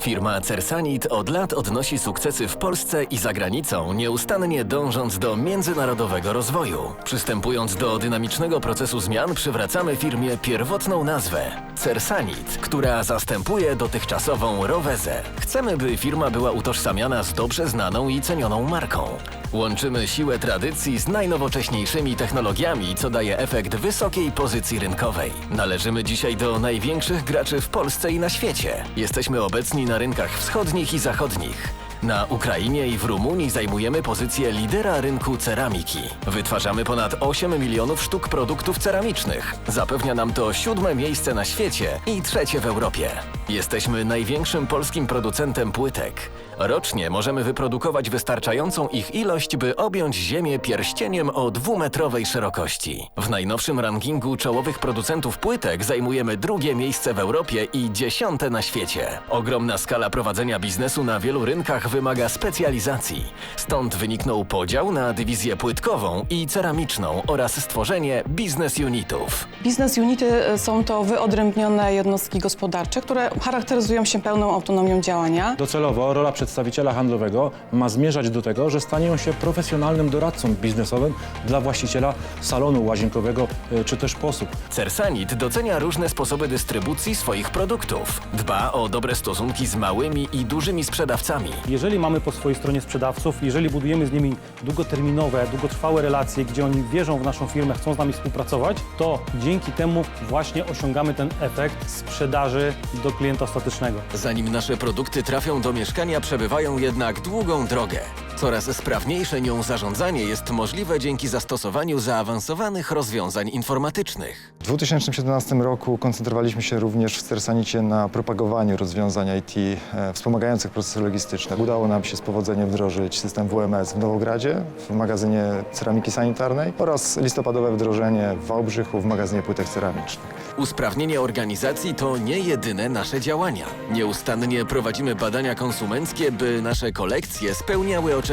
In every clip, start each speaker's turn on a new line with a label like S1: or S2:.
S1: Firma Cersanit od lat odnosi sukcesy w Polsce i za granicą, nieustannie dążąc do międzynarodowego rozwoju. Przystępując do dynamicznego procesu zmian, przywracamy firmie pierwotną nazwę Cersanit, która zastępuje dotychczasową Rowezę. Chcemy, by firma była utożsamiana z dobrze znaną i cenioną marką. Łączymy siłę tradycji z najnowocześniejszymi technologiami, co daje efekt wysokiej pozycji rynkowej. Należymy dzisiaj do największych graczy w Polsce i na świecie. Jesteśmy obecni na rynkach wschodnich i zachodnich. Na Ukrainie i w Rumunii zajmujemy pozycję lidera rynku ceramiki. Wytwarzamy ponad 8 milionów sztuk produktów ceramicznych. Zapewnia nam to siódme miejsce na świecie i trzecie w Europie. Jesteśmy największym polskim producentem płytek. Rocznie możemy wyprodukować wystarczającą ich ilość, by objąć Ziemię pierścieniem o dwumetrowej szerokości. W najnowszym rankingu czołowych producentów płytek zajmujemy drugie miejsce w Europie i dziesiąte na świecie. Ogromna skala prowadzenia biznesu na wielu rynkach wymaga specjalizacji. Stąd wyniknął podział na dywizję płytkową i ceramiczną oraz stworzenie business unitów.
S2: Biznes unity e, są to wyodrębnione jednostki gospodarcze, które charakteryzują się pełną autonomią działania.
S3: Docelowo rola przedstawiciela handlowego ma zmierzać do tego, że stanie się profesjonalnym doradcą biznesowym dla właściciela salonu łazienkowego e, czy też posób.
S1: Cersanit docenia różne sposoby dystrybucji swoich produktów. Dba o dobre stosunki z małymi i dużymi sprzedawcami.
S4: Jeżeli mamy po swojej stronie sprzedawców, jeżeli budujemy z nimi długoterminowe, długotrwałe relacje, gdzie oni wierzą w naszą firmę, chcą z nami współpracować, to dzięki temu właśnie osiągamy ten efekt sprzedaży do klienta ostatecznego.
S1: Zanim nasze produkty trafią do mieszkania, przebywają jednak długą drogę. Coraz sprawniejsze nią zarządzanie jest możliwe dzięki zastosowaniu zaawansowanych rozwiązań informatycznych.
S5: W 2017 roku koncentrowaliśmy się również w Cersanicie na propagowaniu rozwiązań IT e, wspomagających procesy logistyczne. Udało nam się z powodzeniem wdrożyć system WMS w Nowogradzie, w magazynie ceramiki sanitarnej oraz listopadowe wdrożenie w Wałbrzychu w magazynie płytek ceramicznych.
S1: Usprawnienie organizacji to nie jedyne nasze działania. Nieustannie prowadzimy badania konsumenckie, by nasze kolekcje spełniały oczekiwania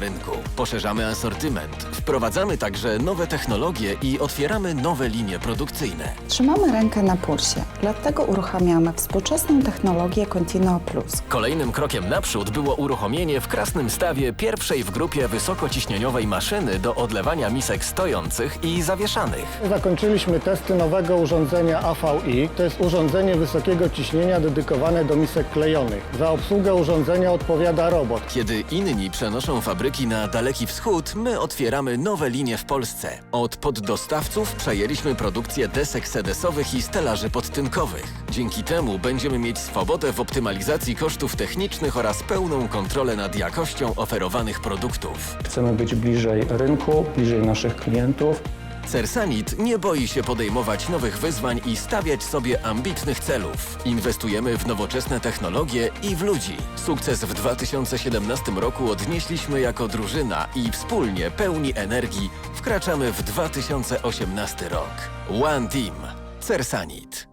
S1: rynku. Poszerzamy asortyment, wprowadzamy także nowe technologie i otwieramy nowe linie produkcyjne.
S6: Trzymamy rękę na pulsie, dlatego uruchamiamy współczesną technologię Continuo Plus.
S1: Kolejnym krokiem naprzód było uruchomienie w Krasnym Stawie pierwszej w grupie wysokociśnieniowej maszyny do odlewania misek stojących i zawieszanych.
S7: Zakończyliśmy testy nowego urządzenia AVI. To jest urządzenie wysokiego ciśnienia dedykowane do misek klejonych. Za obsługę urządzenia odpowiada robot.
S1: Kiedy inni przenoszą fabryki na Daleki Wschód, my otwieramy nowe linie w Polsce. Od poddostawców przejęliśmy produkcję desek sedesowych i stelaży podtynkowych. Dzięki temu będziemy mieć swobodę w optymalizacji kosztów technicznych oraz pełną kontrolę nad jakością oferowanych produktów.
S4: Chcemy być bliżej rynku, bliżej naszych klientów.
S1: Cersanit nie boi się podejmować nowych wyzwań i stawiać sobie ambitnych celów. Inwestujemy w nowoczesne technologie i w ludzi. Sukces w 2017 roku odnieśliśmy jako drużyna i wspólnie pełni energii wkraczamy w 2018 rok. One Team. Cersanit.